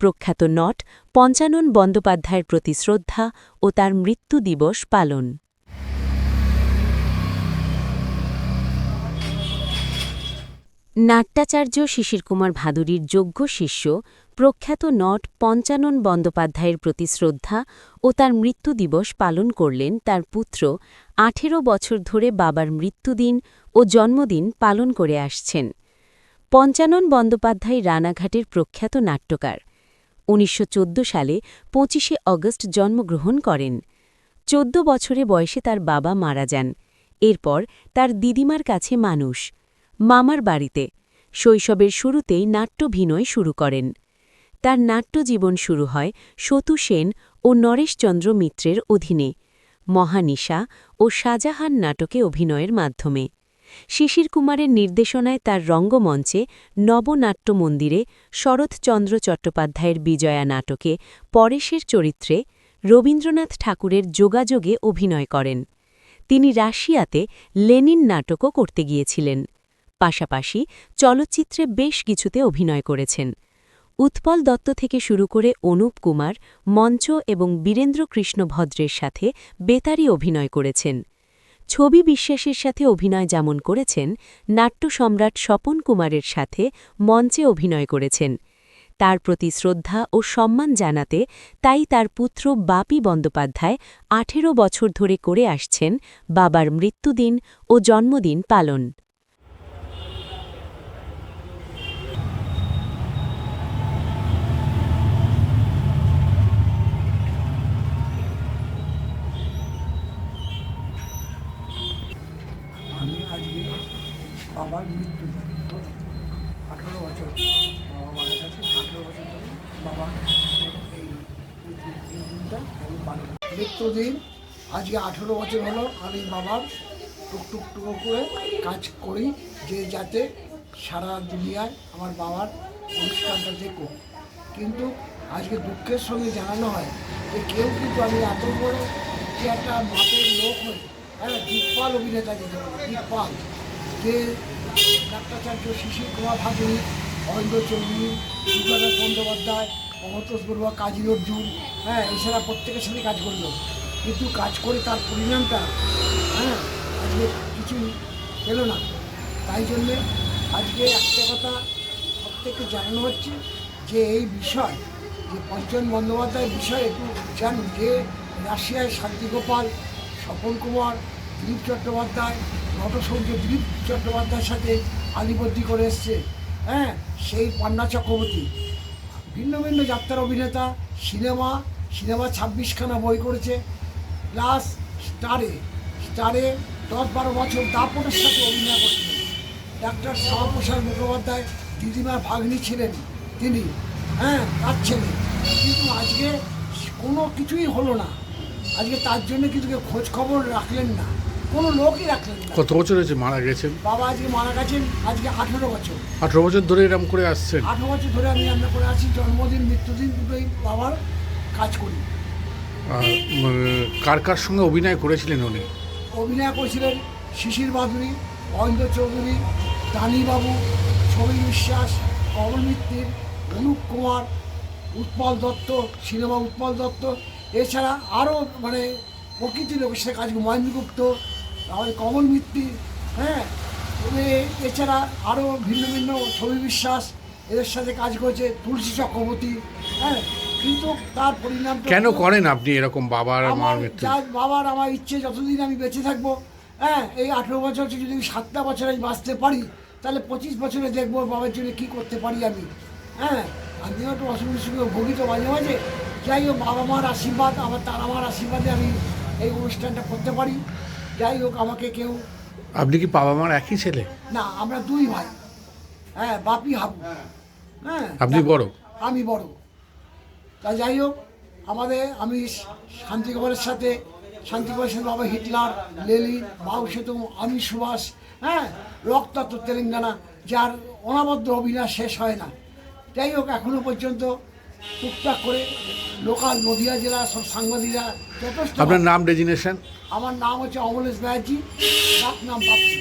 প্রখ্যাত নট পঞ্চানন বন্দ্যোপাধ্যায়ের প্রতি শ্রদ্ধা ও তার মৃত্যু দিবস পালন। নাট্যাচার্য শিশির কুমার ভাদুরীর যোগ্য শিষ্য, প্রখ্যাত নট পঞ্চানন বন্দ্যোপাধ্যায়ের প্রতি শ্রদ্ধা ও তার মৃত্যু দিবস পালন করলেন তার পুত্র আঠেরো বছর ধরে বাবার মৃত্যুদিন ও জন্মদিন পালন করে আসছেন। পঞ্চানন বন্দ্যোপাধ্যায় রানাঘাটের প্রখ্যাত নাট্যকার। উনিশশো চোদ্দ সালে পঁচিশে অগস্ট জন্মগ্রহণ করেন। চোদ্দ বছরে বয়সে তার বাবা মারা যান। এরপর তার দিদিমার কাছে মানুষ। মামার বাড়িতে। শৈশবের শুরুতেই নাট্যভিনয় শুরু করেন। তার নাট্যজীবন শুরু হয় সতু সেন ও নরেশচন্দ্র মিত্রের অধীনে। মহানিশা ও শাহজাহান নাটকে অভিনয়ের মাধ্যমে। শিশির কুমারের নির্দেশনায় তার রঙ্গমঞ্চে নবনাট্য মন্দিরে শরৎচন্দ্র চট্টোপাধ্যায়ের বিজয়া নাটকে পরেশের চরিত্রে রবীন্দ্রনাথ ঠাকুরের যোগাযোগে অভিনয় করেন। তিনি রাশিয়াতে লেনিন নাটকও করতে গিয়েছিলেন। পাশাপাশি চলচ্চিত্রে বেশ কিছুতে অভিনয় করেছেন। উৎপল দত্ত থেকে শুরু করে অনুপ কুমার, মঞ্চ এবং বীরেন্দ্র কৃষ্ণ ভদ্রের সাথে বেতারি অভিনয় করেছেন। ছবি বিশ্বাসের সাথে অভিনয় যেমন করেছেন, নাট্য সম্রাট স্বপন কুমারের সাথে মঞ্চে অভিনয় করেছেন। তার প্রতি শ্রদ্ধা ও সম্মান জানাতে তাই তার পুত্র বাপি বন্দ্যোপাধ্যায় আঠেরো বছর ধরে করে আসছেন বাবার মৃত্যুদিন ও জন্মদিন পালন আমি আজকে বাবার মৃত্যু আঠেরো বছর বাবা মারা গেছে আঠেরো বছর ধরে বাবা এই এই দিনটা আমি পালন মৃত্যুদিন আজকে আঠেরো বছর হলো আমি বাবার টুকটুক টুকু করে কাজ করি, যে যাতে সারা দুনিয়ায় আমার বাবার অনুষ্ঠানটা দেখো। কিন্তু আজকে দুঃখের সঙ্গে জানানো হয় যে কেউ কিন্তু আমি এত বড় যে একটা মাপের লোক হই হ্যাঁ দিকপাল অভিনেতা যেতে বলে দিকপাল যে নাট্যাচার্য শিশির কুমার ভাদুরী অরিন্দ চৌধুরী দুর্গাদাস বন্দ্যোপাধ্যায় অমতোষ বড়ুয়া কাজী অর্জুন হ্যাঁ এছাড়া প্রত্যেকের সাথে কাজ করল। কিন্তু কাজ করে তার পরিণামটা হ্যাঁ আজকে কিছু পেল না। তাই জন্যে আজকে একটা কথা প্রত্যেককে জানানো হচ্ছে যে এই বিষয়, যে পঞ্চম বন্দ্যোপাধ্যায়ের বিষয় একটু জানুন, যে রাশিয়ায় শান্তিগোপাল, স্বপন কুমার, দিলীপ চট্টোপাধ্যায় নটসৌর্য দিলীপ চট্টোপাধ্যায়ের সাথে আলিবদ্দি করে এসছে হ্যাঁ সেই পান্না চক্রবর্তী। ভিন্ন ভিন্ন যাত্রার অভিনেতা, সিনেমা সিনেমা ছাব্বিশখানা বই করেছে। প্লাস স্টারে স্টারে দশ বারো বছর দাপটের সাথে অভিনয় করছিলেন ডাক্তার শ্যামাপ্রসাদ মুখোপাধ্যায় দিদিমার ভাগ্নি ছিলেন তিনি। হ্যাঁ তার ছেলে। কিন্তু আজকে কোনো কিছুই হলো না। আজকে তার জন্য কেউ খোঁজ খবর রাখলেন না? কোনো লোকই রাখলেন না। কত বছর হয়েছে মারা গেছেন? বাবা আজকে মারা গেছেন আজকে আঠেরো বছর। আঠারো বছর ধরে এরকম করে আসছেন? আঠেরো বছর ধরে আমি রান্না করে আছি জন্মদিন মৃত্যুদিন দুটোই বাবার কাজ করি। আর, উম, কার কার সঙ্গে অভিনয় করেছিলেন উনি? অভিনয় করেছিলেন শিশির মাধুরী অরিন্দ চৌধুরী দানিবাবু ছবি বিশ্বাস কমল মিত্তির অনুপ কুমার উৎপল দত্ত সিনেমা উৎপল দত্ত। এছাড়া আরও মানে প্রকৃতি লোকের সাথে কাজ মহেন্দ্র গুপ্ত আমাদের কমল মিত্তি হ্যাঁ? এছাড়া আরও ভিন্ন ভিন্ন ছবি বিশ্বাস এদের সাথে কাজ করেছে তুলসী চক্রবর্তী হ্যাঁ? কিন্তু তার পরিণাম কেন করেন আপনি এরকম বাবার আমার বাবার আমার ইচ্ছে যতদিন আমি বেঁচে থাকব হ্যাঁ? এই আঠেরো বছর যদি আমি সাতটা বছর আমি বাঁচতে পারি তাহলে পঁচিশ বছরে দেখব বাবার জন্য কী করতে পারি আমি হ্যাঁ? আমিও একটু অসুখ বিসুখে ভুগি তো মাঝে মাঝে। যাই হোক বাবা মার আশীর্বাদ আমার তার আমার আশীর্বাদে আমি এই অনুষ্ঠানটা করতে পারি। যাই হোক আমাকে কেউ আপনি কি বাবা মার একই ছেলে? না আমরা দুই ভাই। হ্যাঁ বাপি হাবু। হ্যাঁ আপনি বড়? আমি বড়। তা যাই হোক আমাদের আমি শান্তিকুমারের সাথে শান্তিকুমারের সাথে বাবা হিটলার লেলিন বাউ সেতু আমি সুভাষ হ্যাঁ রক্তাত্ম তেলেঙ্গানা যার অনাবদ্ধ অভিনয় শেষ হয় না। যাই হোক এখনও পর্যন্ত টুকটাক করে লোকাল নদিয়া জেলা সব সাংবাদিকরা যথেষ্ট আপনার নাম ডেজিনেশন? আমার নাম হচ্ছে অমলেশ ব্যানার্জি। ডাক নাম পাচ্ছি